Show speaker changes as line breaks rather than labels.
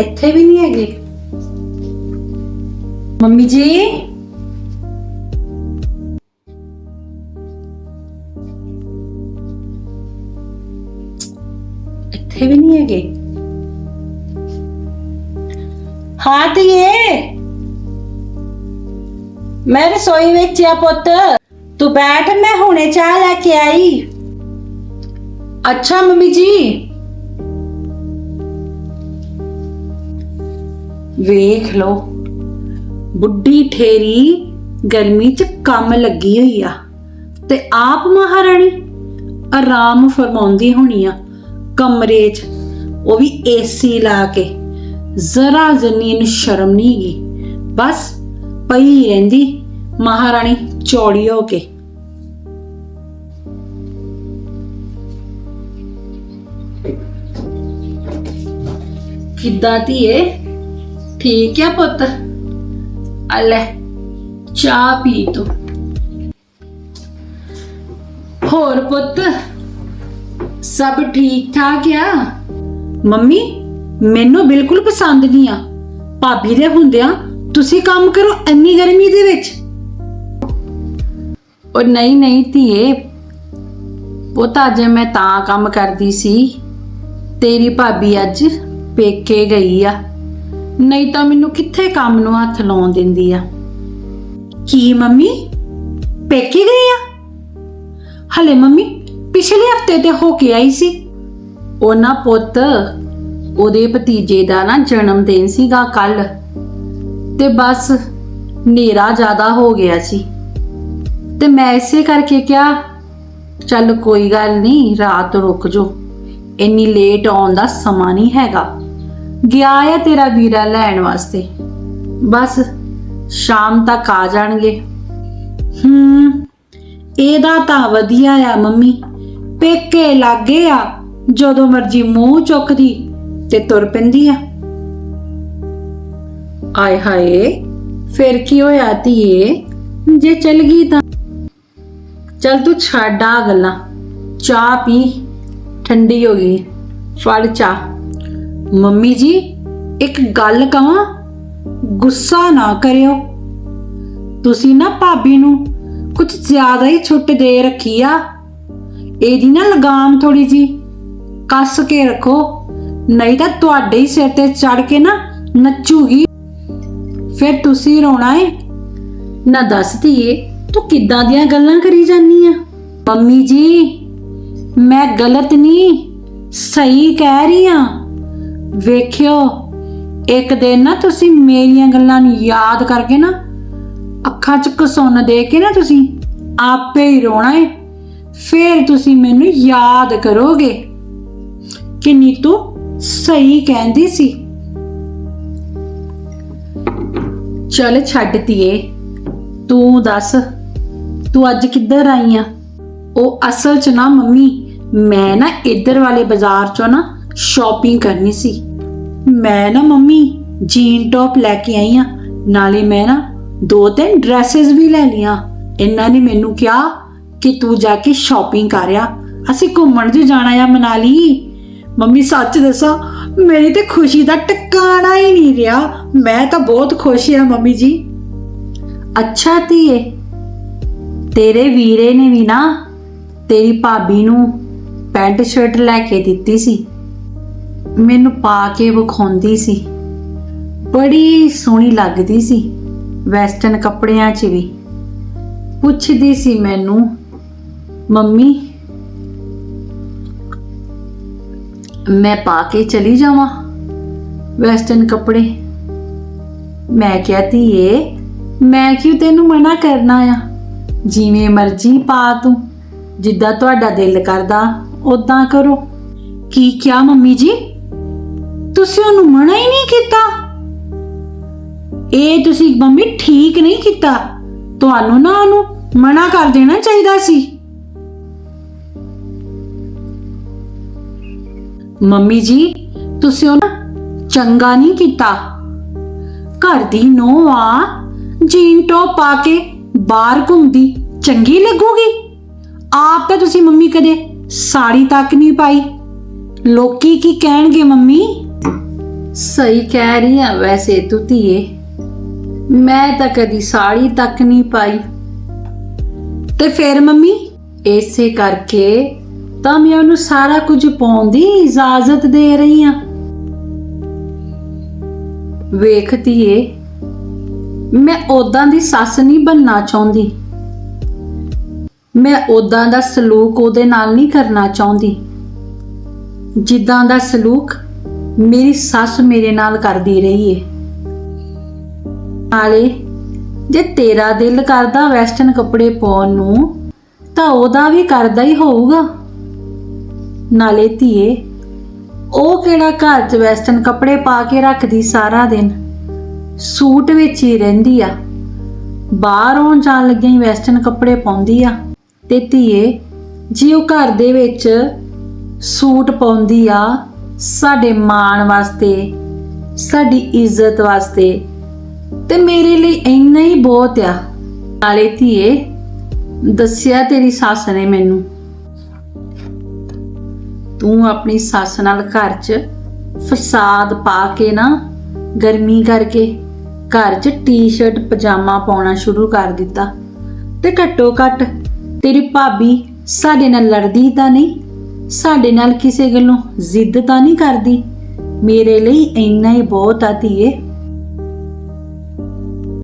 ਇੱਥੇ ਵੀ ਨਹੀਂ ਹੈਗੇ। ਮੰਮੀ ਜੀ। ਇੱਥੇ ਵੀ ਨਹੀਂ ਹੈਗੇ। ਹਾਂ ਧੀਏ। ਮੈਂ ਰਸੋਈ ਵਿੱਚ ਆ ਪੁੱਤ। ਤੂੰ ਬੈਠ, ਮੈਂ ਹੁਣੇ ਚਾਹ ਲੈ ਕੇ ਆਈ। ਅੱਛਾ ਮੰਮੀ ਜੀ। ਵੇਖ ਲੋ ਬੁੱਢੀ ਠੇਰੀ ਗਰਮੀ 'ਚ ਕੰਮ ਲੱਗੀ ਹੋਈ ਆ ਤੇ ਆਪ ਮਹਾਰਾਣੀ ਆਰਾਮ ਫਰਮਾਉਂਦੀ ਹੋਣੀ ਆ ਕਮਰੇ 'ਚ। ਉਹ ਵੀ ਏਸੀ ਲਾ ਕੇ। ਜ਼ਰਾ ਜ਼ਨੀਨ ਸ਼ਰਮ ਨਹੀਂ ਗਈ ਬਸ ਪਈ ਰਹਿੰਦੀ ਮਹਾਰਾਣੀ ਚੌੜੀ ਹੋ ਕੇ। ਕਿੱਦਾਂ ਧੀਏ? ਠੀਕ ਹੈ ਪੁੱਤ? ਆ ਲੈ, ਚਾਹ ਪੀ ਤੂੰ। ਹੋਰ ਪੁੱਤ, ਸਭ ਠੀਕ ਠਾਕ ਆ? ਮੰਮੀ, ਮੈਨੂੰ ਬਿਲਕੁਲ ਪਸੰਦ ਨਹੀਂ ਆ। ਭਾਬੀ ਦੇ ਹੁੰਦਿਆਂ ਤੁਸੀਂ ਕੰਮ ਕਰੋ ਇੰਨੀ ਗਰਮੀ ਦੇ ਵਿੱਚ। ਉਹ ਨਹੀਂ ਨਹੀਂ ਧੀਏ। ਪੁੱਤ, ਅੱਜ ਮੈਂ ਤਾਂ ਕੰਮ ਕਰਦੀ ਸੀ। ਤੇਰੀ ਭਾਬੀ ਅੱਜ ਪੇਕੇ ਗਈ ਆ। ਨਹੀਂ ਤਾਂ ਮੈਨੂੰ ਕਿੱਥੇ ਕੰਮ ਨੂੰ ਹੱਥ ਲਾਉਣ ਦਿੰਦੀ ਆ? ਕੀ ਮੰਮੀ? ਪੇਕੇ ਗਈ ਆ? ਹਲੇ ਮੰਮੀ, ਪਿਛਲੇ ਹਫ਼ਤੇ ਤੇ ਹੋ ਕੇ ਆਈ ਸੀ। ਉਹਨਾਂ ਪੁੱਤ, ਉਹਦੇ ਭਤੀਜੇ ਦਾ ਨਾ ਜਨਮ ਦਿਨ ਸੀਗਾ ਕੱਲ ਤੇ ਬਸ ਨੇਰਾ ਜ਼ਿਆਦਾ ਹੋ ਗਿਆ ਸੀ। ਤੇ ਮੈਂ ਇਸੇ ਕਰਕੇ ਕਿਹਾ, ਚੱਲ ਕੋਈ ਗੱਲ ਨਹੀਂ, ਰਾਤ ਰੁਕ ਜੋ ਇੰਨੀ ਲੇਟ ਆਉਣ ਦਾ ਸਮਾਂ ਨਹੀਂ ਹੈਗਾ। ਗਿਆ ਆ ਤੇਰਾ ਵੀਰਾ ਲੈਣ ਵਾਸਤੇ। ਬਸ ਸ਼ਾਮ ਤੱਕ ਆ ਜਾਣਗੇ। ਹੂੰ, ਇਹਦਾ ਤਾਂ ਵਧੀਆ ਆ ਮੰਮੀ। ਪੇਕੇ ਲੱਗੇ ਆ, ਜਦੋਂ ਮਰਜ਼ੀ ਮੂੰਹ ਚੁੱਕਦੀ ਤੇ ਤੁਰ ਪੈਂਦੀ ਆ। ਆਏ ਹਾਏ, ਫਿਰ ਕੀ ਹੋਇਆ ਧੀਏ? ਜੇ ਚਲ ਗਈ ਤਾਂ। ਚਲ ਤੂੰ ਛੱਡ ਆ ਗੱਲਾਂ। ਚਾਹ ਪੀ, ਠੰਡੀ ਹੋ ਗਈ। ਫੜ ਚਾਹ। ਮੰਮੀ ਜੀ, ਇੱਕ ਗੱਲ ਕਹਾਂ ਗੁੱਸਾ ਨਾ ਕਰਿਓ। ਤੁਸੀਂ ਨਾ ਭਾਬੀ ਨੂੰ ਕੁਝ ਜ਼ਿਆਦਾ ਹੀ ਛੁੱਟ ਦੇ ਰੱਖੀ ਆ। ਇਹਦੀ ਨਾ ਲਗਾਮ ਥੋੜੀ ਜੀ। ਕੱਸ ਕੇ ਰੱਖੋ। ਨਹੀਂ ਤਾਂ ਤੁਹਾਡੇ ਹੀ ਸਿਰ ਤੇ ਚੜ ਕੇ ਨਾ ਨੱਚੂਗੀ। ਫਿਰ ਤੁਸੀਂ ਰੋਣਾ ਏ? ਨਾ ਦੱਸ ਧੀਏ, ਤੂੰ ਕਿੱਦਾਂ ਦੀਆਂ ਗੱਲਾਂ ਕਰੀ ਜਾਨੀ ਆ? ਮੰਮੀ ਜੀ, ਮੈਂ ਗਲਤ ਨਹੀਂ, ਸਹੀ ਕਹਿ ਰਹੀ ਆ। ਵੇਖਿਓ, ਇੱਕ ਦਿਨ ਨਾ ਤੁਸੀਂ ਮੇਰੀਆਂ ਗੱਲਾਂ ਨੂੰ ਯਾਦ ਕਰਕੇ ਨਾ ਅੱਖਾਂ 'ਚ ਕਸੁੰਨ ਦੇ ਕੇ ਨਾ ਤੁਸੀਂ ਆਪੇ ਹੀ ਰੋਣਾ ਏ। ਫਿਰ ਤੁਸੀਂ ਮੈਨੂੰ ਯਾਦ ਕਰੋਗੇ। ਕਿ ਨੀਤੂ ਸਹੀ ਕਹਿੰਦੀ ਸੀ। ਚੱਲ ਛੱਡ ਤੀਏ ਤੂੰ ਦੱਸ, ਤੂੰ ਅੱਜ ਕਿੱਧਰ ਆਈ ਆ? ਉਹ ਅਸਲ 'ਚ ਨਾ ਮੰਮੀ, ਮੈਂ ਨਾ ਇੱਧਰ ਵਾਲੇ ਬਾਜ਼ਾਰ 'ਚੋਂ ਨਾ ਸ਼ਾਪਿੰਗ ਕਰਨੀ ਸੀ। ਮੈਂ ਨਾ ਮੰਮੀ ਜੀਨ ਟੌਪ ਲੈ ਕੇ ਆਈ ਆ। ਨਾਲੇ ਮੈਂ ਨਾ ਦੋ ਤਿੰਨ ਡਰੈਸਸ ਵੀ ਲੈ ਲੀਆਂ ਇਹਨਾਂ ਨੇ ਮੈਨੂੰ ਕਿਹਾ ਕਿ ਤੂੰ ਜਾ ਕੇ ਸ਼ਾਪਿੰਗ ਕਰਿਆ ਅਸੀਂ ਘੁੰਮਣ ਜੋ ਜਾਣਾ ਆ ਮਨਾਲੀ। ਮੰਮੀ ਸੱਚ ਦੱਸਾਂ, ਮੇਰੀ ਤੇ ਖੁਸ਼ੀ ਦਾ ਟਿਕਾਣਾ ਹੀ ਨਹੀਂ ਰਿਹਾ। ਮੈਂ ਤਾਂ ਬਹੁਤ ਖੁਸ਼ ਆ ਮੰਮੀ ਜੀ। ਅੱਛਾ ਧੀਏ, ਤੇਰੇ ਵੀਰੇ ਨੇ ਵੀ ਨਾ ਤੇਰੀ ਭਾਬੀ ਨੂੰ ਪੈਂਟ ਸ਼ਰਟ ਲੈ ਕੇ ਦਿੱਤੀ ਸੀ। ਮੈਨੂੰ ਪਾ ਕੇ ਵਿਖਾਉਂਦੀ ਸੀ। ਬੜੀ ਸੋਹਣੀ ਲੱਗਦੀ ਸੀ, ਵੈਸਟਰਨ ਕੱਪੜਿਆਂ 'ਚ ਵੀ। ਪੁੱਛਦੀ ਸੀ ਮੈਨੂੰ, ਮੰਮੀ, ਮੈਂ ਪਾ ਕੇ ਚਲੀ ਜਾਵਾਂ ਵੈਸਟਰਨ ਕੱਪੜੇ? ਮੈਂ ਕਿਹਾ ਏ ਮੈਂ ਕਿਉਂ ਤੈਨੂੰ ਮਨਾ ਕਰਨਾ ਆ? ਜਿਵੇਂ ਮਰਜ਼ੀ ਪਾ ਤੂੰ, ਜਿੱਦਾਂ ਤੁਹਾਡਾ ਦਿਲ ਕਰਦਾ ਉਦਾਂ ਕਰੋ। ਕੀ ਕਿਹਾ ਮੰਮੀ ਜੀ? ਤੁਸੀਂ ਉਹਨੂੰ ਮਨਾ ਹੀ ਨਹੀਂ ਕੀਤਾ? ਇਹ ਤੁਸੀਂ ਮੰਮੀ ਠੀਕ ਨਹੀਂ ਕੀਤਾ। ਤੁਹਾਨੂੰ ਨਾ ਉਹਨੂੰ ਮਨਾ ਕਰ ਦੇਣਾ ਚਾਹੀਦਾ ਸੀ। ਮੰਮੀ ਜੀ, ਤੁਸੀਂ ਉਹ ਚੰਗਾ ਨਹੀਂ ਕੀਤਾ। ਘਰ ਦੀ ਨੋਹ ਆ, ਜੀਨ ਟੋਪ ਪਾ ਕੇ ਬਾਹਰ ਘੁੰਮਦੀ, ਚੰਗੀ ਲੱਗੂਗੀ? ਆਪ ਤਾਂ ਤੁਸੀਂ ਮੰਮੀ ਕਦੇ ਸਾੜੀ ਤੱਕ ਨਹੀਂ ਪਾਈ। ਲੋਕੀ ਕੀ ਕਹਿਣਗੇ ਮੰਮੀ? ਸਹੀ ਕਹਿ ਰਹੀ ਆ ਵੈਸੇ ਤੂੰ ਧੀਏ। ਮੈਂ ਤਾਂ ਕਦੀ ਸਾੜੀ ਤੱਕ ਨਹੀਂ ਪਾਈ। ਤੇ ਫਿਰ ਮੰਮੀ? ਇਸੇ ਕਰਕੇ ਤਾਂ ਮੈਂ ਉਹਨੂੰ ਸਾਰਾ ਕੁਝ ਪਾਉਣ ਦੀ ਇਜਾਜ਼ਤ ਦੇ ਰਹੀ ਆ। ਵੇਖਤੀ ਏ ਮੈਂ ਉਦਾਂ ਦੀ ਸੱਸ ਨਹੀਂ ਬੰਨਣਾ ਚਾਹੁੰਦੀ। ਮੈਂ ਉਦਾਂ ਦਾ ਸਲੂਕ ਉਹਦੇ ਨਾਲ ਨਹੀਂ ਕਰਨਾ ਚਾਹੁੰਦੀ। ਜਿੱਦਾਂ ਦਾ ਸਲੂਕ ਮੇਰੀ ਸੱਸ ਮੇਰੇ ਨਾਲ ਕਰਦੀ ਰਹੀ ਏ। ਨਾਲੇ ਜੇ ਤੇਰਾ ਦਿਲ ਕਰਦਾ ਵੈਸਟਰਨ ਕੱਪੜੇ ਪਾਉਣ ਨੂੰ, ਤਾਂ ਉਹਦਾ ਵੀ ਕਰਦਾ ਹੀ ਹੋਊਗਾ। ਨਾਲੇ ਧੀਏ, ਉਹ ਕਿਹੜਾ ਘਰ 'ਚ ਵੈਸਟਰਨ ਕੱਪੜੇ ਪਾ ਕੇ ਰੱਖਦੀ ਸਾਰਾ ਦਿਨ? ਸੂਟ ਵਿੱਚ ਹੀ ਰਹਿੰਦੀ ਆ। ਬਾਹਰ ਆਉਣ ਜਾਣ ਲੱਗਿਆਂ ਹੀ ਵੈਸਟਰਨ ਕੱਪੜੇ ਪਾਉਂਦੀ ਆ। ਤੇ ਧੀਏ, ਜੇ ਉਹ ਘਰ ਦੇ ਵਿੱਚ ਸੂਟ ਪਾਉਂਦੀ ਆ ਸਾਡੇ ਮਾਣ ਵਾਸਤੇ, ਸਾਡੀ ਇੱਜ਼ਤ ਵਾਸਤੇ ਤੇ ਮੇਰੇ ਲਈ ਇੰਨਾ ਹੀ ਬਹੁਤ ਆ। ਨਾਲੇ ਧੀਏ, ਦੱਸਿਆ ਤੇਰੀ ਸੱਸ ਨੇ ਮੈਨੂੰ। ਤੂੰ ਆਪਣੀ ਸੱਸ ਨਾਲ ਘਰ 'ਚ ਫਸਾਦ ਪਾ ਕੇ ਨਾ, ਗਰਮੀ ਕਰਕੇ ਘਰ 'ਚ ਟੀ-ਸ਼ਰਟ ਪਜਾਮਾ ਪਾਉਣਾ ਸ਼ੁਰੂ ਕਰ ਦਿੱਤਾ। ਤੇ ਘੱਟੋ ਘੱਟ ਤੇਰੀ ਭਾਬੀ ਸਾਡੇ ਨਾਲ ਲੜਦੀ ਤਾਂ ਨਹੀਂ ਸਾਡੇ ਨਾਲ ਕਿਸੇ ਗੱਲੋਂ ਜ਼ਿੱਦ ਤਾਂ ਨਹੀਂ ਕਰਦੀ? ਮੇਰੇ ਲਈ ਇੰਨਾ ਹੀ ਬਹੁਤ ਆ ਧੀਏ।